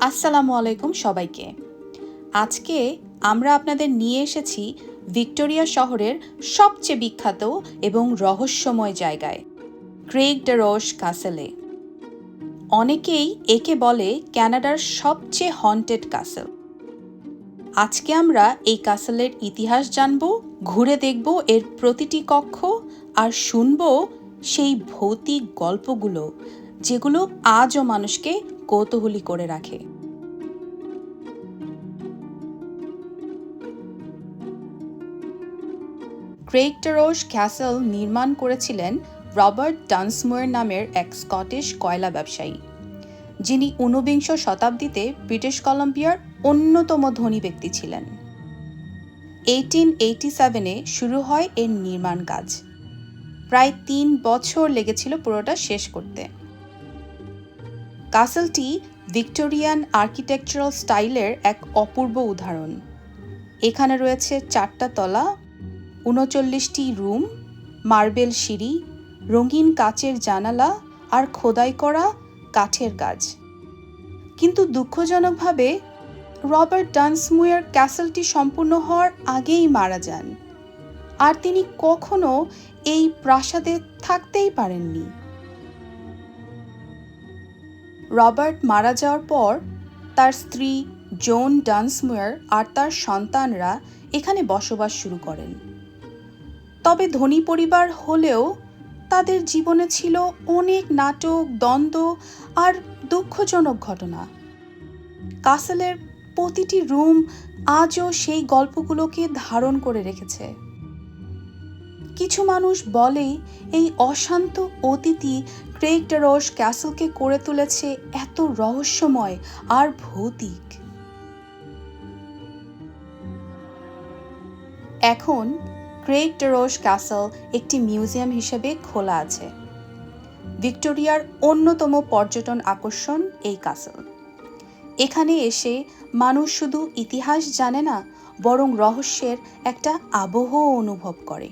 আসসালামু আলাইকুম সবাইকে। আজকে আমরা আপনাদের নিয়ে এসেছি ভিক্টোরিয়া শহরের সবচেয়ে বিখ্যাত এবং রহস্যময় জায়গায় ক্রেগ ডেরোস কাসেলে। অনেকেই একে বলে ক্যানাডার সবচেয়ে হন্টেড কাসেল। আজকে আমরা এই কাসেলের ইতিহাস জানব, ঘুরে দেখব এর প্রতিটি কক্ষ আর শুনব সেই ভৌতিক গল্পগুলো, যেগুলো আজও মানুষকে কৌতূহলী করে রাখে। ক্রেকটারোস ক্যাসেল নির্মাণ করেছিলেন রবার্ট ডান্সমোয়ার নামের এক স্কটিশ কয়লা ব্যবসায়ী, যিনি ঊনবিংশ শতাব্দীতে ব্রিটিশ কলম্বিয়ার অন্যতম ধনী ব্যক্তি ছিলেন। এইটিন এইটি সেভেনে শুরু হয় এর নির্মাণ কাজ। প্রায় তিন বছর লেগেছিল পুরোটা শেষ করতে। কাসেলটি ভিক্টোরিয়ান আর্কিটেকচারাল স্টাইলের এক অপূর্ব উদাহরণ। এখানে রয়েছে চারটা তলা, উনচল্লিশটি রুম, মার্বেল সিঁড়ি, রঙিন কাচের জানালা আর খোদাই করা কাঠের কাজ কিন্তু দুঃখজনকভাবে রবার্ট ডান্সমুয়ার ক্যাসেলটি সম্পূর্ণ হওয়ার আগেই মারা যান। আর তিনি কখনো এই প্রাসাদে থাকতেই পারেননি। রবার্ট মারা যাওয়ার পর তার স্ত্রী জোন ডান্সমুয়ার আর তার সন্তানরা এখানে বসবাস শুরু করেন। তবে ধনী পরিবার হলেও তাদের জীবনে ছিল অনেক নাটক, দ্বন্দ্ব আর দুঃখজনক ঘটনা। কাসেলের প্রতিটি রুম আজও সেই গল্পগুলোকে ধারণ করে রেখেছে। কিছু মানুষ বলে এই অশান্ত অতিথি ডেরোস ক্যাসেলকে করে তুলেছে এত রহস্যময় আর ভৌতিক। এখন ডেরোস ক্যাসেল একটি মিউজিয়াম হিসেবে খোলা আছে। ভিক্টোরিয়ার অন্যতম পর্যটন আকর্ষণ এই কাসেল এখানে এসে মানুষ শুধু ইতিহাস জানে না, বরং রহস্যের একটা আবহ অনুভব করে।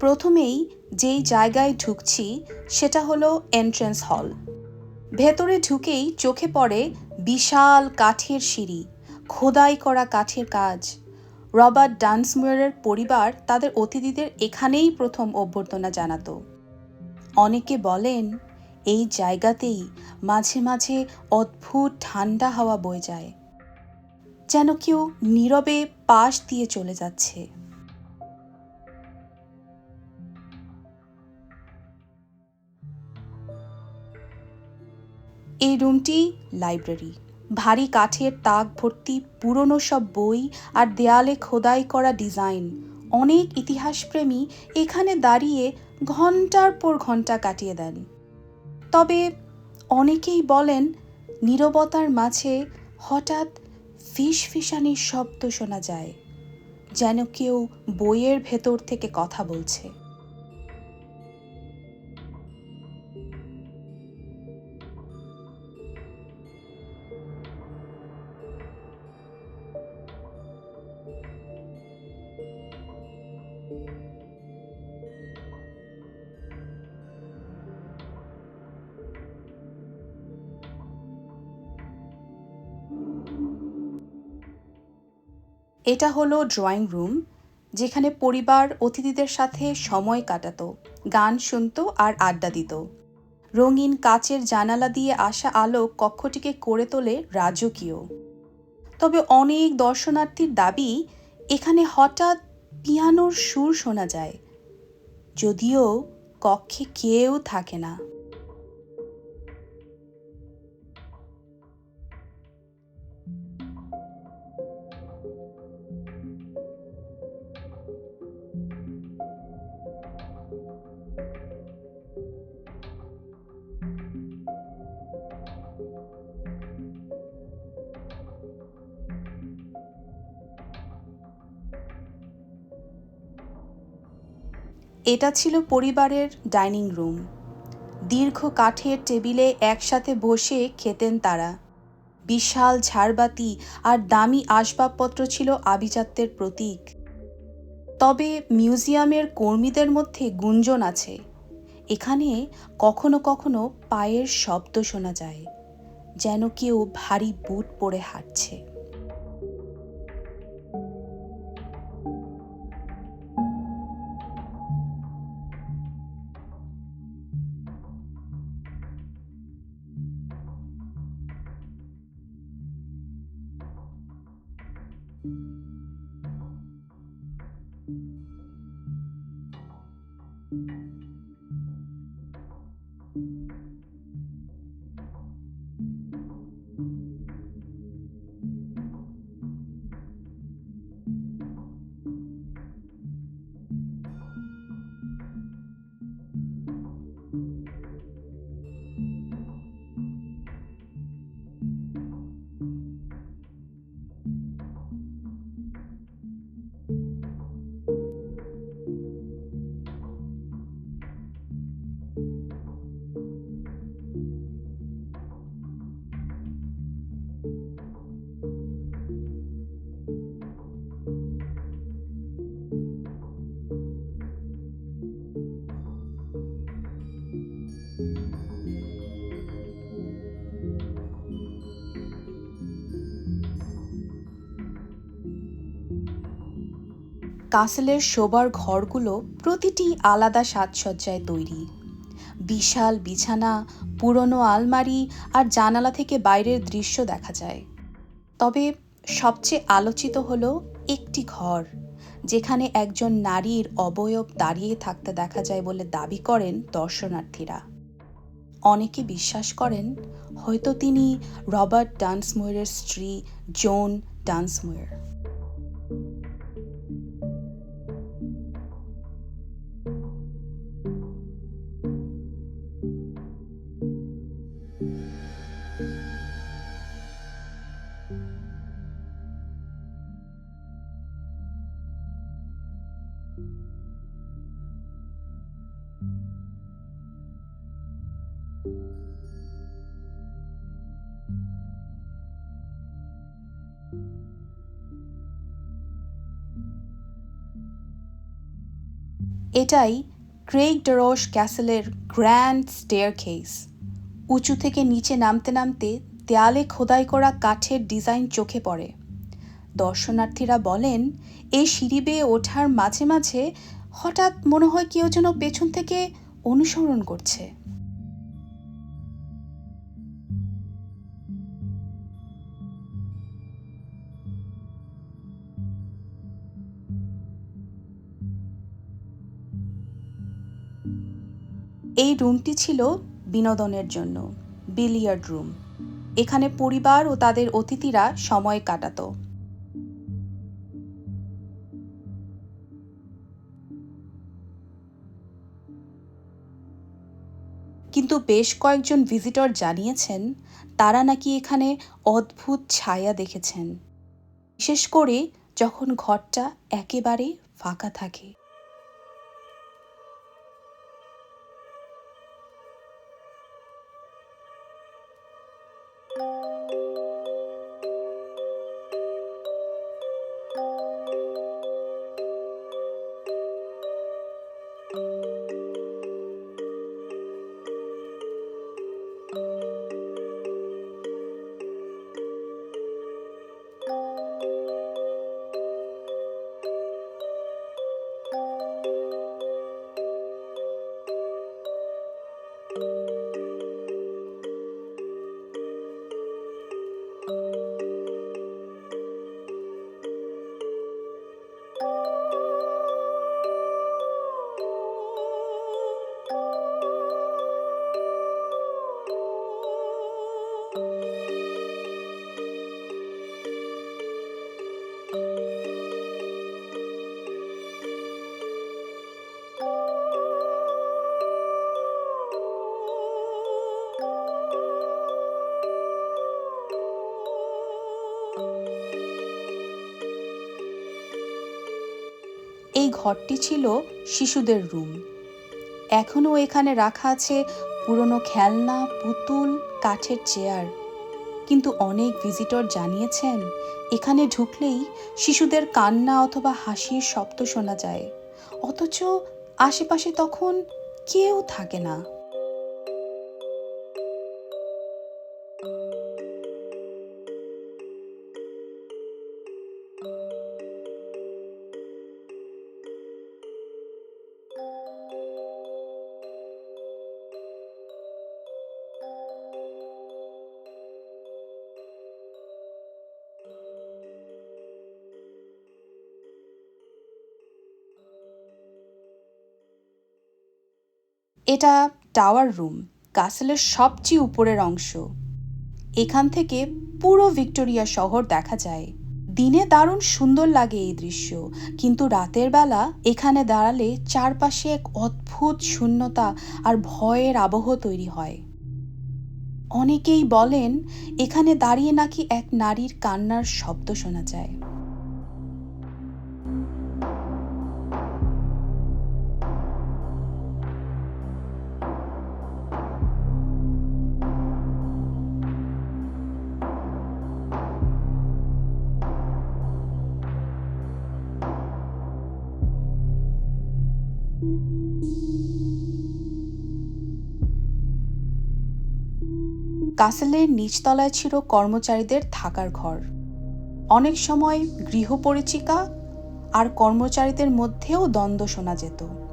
প্রথমেই যেই জায়গায় ঢুকছি, সেটা হলো এন্ট্রেন্স হল ভেতরে ঢুকেই চোখে পড়ে বিশাল কাঠের সিঁড়ি, খোদাই করা কাঠের কাজ। রবার্ট ডান্সমুয়ারের পরিবার তাদের অতিথিদের এখানেই প্রথম অভ্যর্থনা জানাতো। অনেকে বলেন, এই জায়গাতেই মাঝে মাঝে অদ্ভুত ঠান্ডা হাওয়া বয়ে যায়, যেন কেউ নীরবে পাশ দিয়ে চলে যাচ্ছে। এই রুমটি লাইব্রেরি। ভারী কাঠের তাক ভর্তি, পুরনো সব বই আর দেয়ালে খোদাই করা ডিজাইন। অনেক ইতিহাসপ্রেমী এখানে দাঁড়িয়ে ঘণ্টার পর ঘণ্টা কাটিয়ে দেন। তবে অনেকেই বলেন, নীরবতার মাঝে হঠাৎ ফিস ফিসানির শব্দ শোনা যায়, যেন কেউ বইয়ের ভেতর থেকে কথা বলছে। এটা হলো ড্রয়িং রুম যেখানে পরিবার অতিথিদের সাথে সময় কাটাতো, গান শুনতো আর আড্ডা দিত। রঙিন কাচের জানালা দিয়ে আসা আলো কক্ষটিকে করে তোলে রাজকীয়। তবে অনেক দর্শনার্থীর দাবি, এখানে হঠাৎ পিয়ানোর সুর শোনা যায়। যদিও কক্ষে কেউ থাকে না। এটা ছিল পরিবারের ডাইনিং রুম। দীর্ঘ কাঠের টেবিলে একসাথে বসে খেতেন তারা। বিশাল ঝাড়বাতি আর দামি আসবাবপত্র ছিল আভিজাত্যের প্রতীক। তবে মিউজিয়ামের কর্মীদের মধ্যে গুঞ্জন আছে। এখানে কখনো কখনো পায়ের শব্দ শোনা যায়, যেন কেউ ভারী বুট পরে হাঁটছে। thank you কাসেলের শোবার ঘরগুলো প্রতিটি আলাদা সাজসজ্জায় তৈরি। বিশাল বিছানা, পুরনো আলমারি আর জানালা থেকে বাইরের দৃশ্য দেখা যায়। তবে সবচেয়ে আলোচিত হল একটি ঘর, যেখানে একজন নারীর অবয়ব দাঁড়িয়ে থাকতে দেখা যায় বলে দাবি করেন দর্শনার্থীরা। অনেকে বিশ্বাস করেন, হয়তো তিনি রবার্ট ডান্সমোয়ের স্ত্রী জোন ডান্সমোয়ের এটাই ক্রেগ ডরস ক্যাসেলের গ্র্যান্ড স্টেয়ার কেস উঁচু থেকে নিচে নামতে নামতে দেয়ালে খোদাই করা কাঠের ডিজাইন চোখে পড়ে। দর্শনার্থীরা বলেন এই সিঁড়ি বেয়ে ওঠার মাঝে মাঝে হঠাৎ মনে হয় কেউ যেন পেছন থেকে অনুসরণ করছে। এই রুমটি ছিল বিনোদনের জন্য, বিলিয়ার্ড রুম। এখানে পরিবার ও তাদের অতিথিরা সময় কাটাতো। কিন্তু বেশ কয়েকজন ভিজিটর জানিয়েছেন, তারা নাকি এখানে অদ্ভুত ছায়া দেখেছেন। বিশেষ করে যখন ঘরটা একেবারে ফাঁকা থাকে। এই ঘরটি ছিল শিশুদের রুম। এখনও এখানে রাখা আছে পুরনো খেলনা, পুতুল, কাঠের চেয়ার। কিন্তু অনেক ভিজিটর জানিয়েছেন, এখানে ঢুকলেই শিশুদের কান্না অথবা হাসির শব্দ শোনা যায়। অথচ আশেপাশে তখন কেউ থাকে না। এটা টাওয়ার রুম কাসেলের সবচেয়ে উপরের অংশ। এখান থেকে পুরো ভিক্টোরিয়া শহর দেখা যায়। দিনে দারুণ সুন্দর লাগে এই দৃশ্য, কিন্তু রাতের বেলা এখানে দাঁড়ালে চারপাশে এক অদ্ভুত শূন্যতা আর ভয়ের আবহ তৈরি হয়। অনেকেই বলেন, এখানে দাঁড়িয়ে নাকি এক নারীর কান্নার শব্দ শোনা যায়। কাসেলের নিচতলায় ছিল কর্মচারীদের থাকার ঘর। অনেক সময় গৃহপরিচিকা আর কর্মচারীদের মধ্যেও দ্বন্দ্ব শোনা যেত।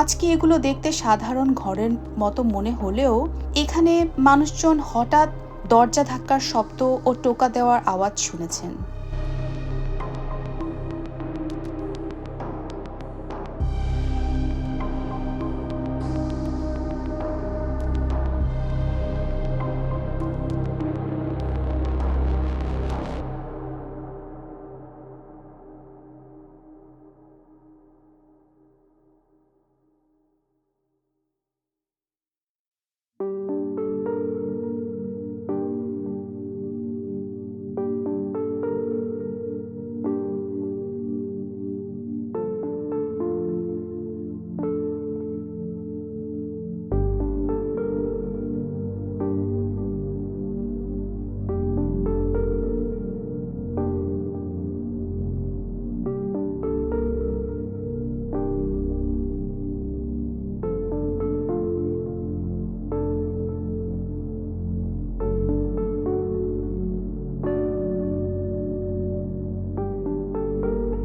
আজকে এগুলো দেখতে সাধারণ ঘরের মতো মনে হলেও এখানে মানুষজন হঠাৎ দরজা ধাক্কার শব্দ ও টোকা দেওয়ার আওয়াজ শুনেছেন।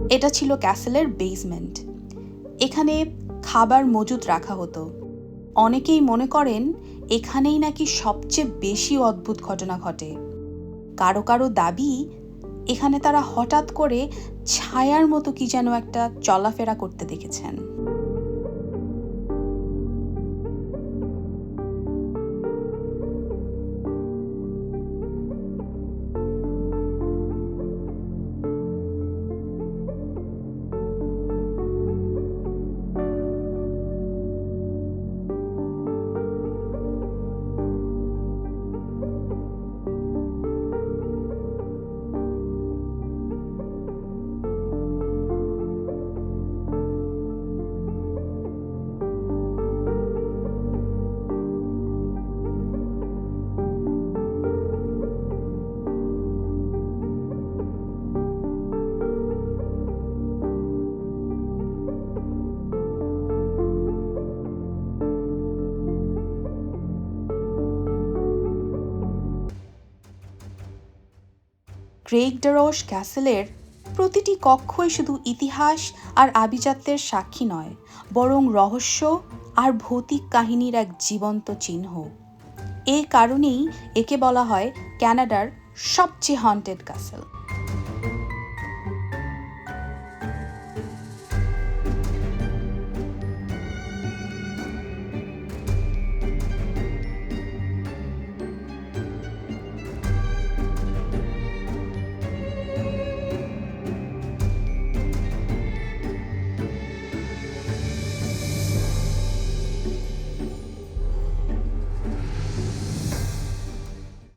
এটা ছিল ক্যাসেলের বেসমেন্ট। এখানে খাবার মজুত রাখা হতো। অনেকেই মনে করেন, এখানেই নাকি সবচেয়ে বেশি অদ্ভুত ঘটনা ঘটে। কারও কারও দাবি, এখানে তারা হঠাৎ করে ছায়ার মতো কি যেন একটা চলাফেরা করতে দেখেছেন। ক্রেগ ডেরোস ক্যাসেলের প্রতিটি কক্ষই শুধু ইতিহাস আর আভিজাত্যের সাক্ষী নয়, বরং রহস্য আর ভৌতিক কাহিনীর এক জীবন্ত চিহ্ন। এই কারণেই একে বলা হয় ক্যানাডার সবচেয়ে হন্টেড ক্যাসেল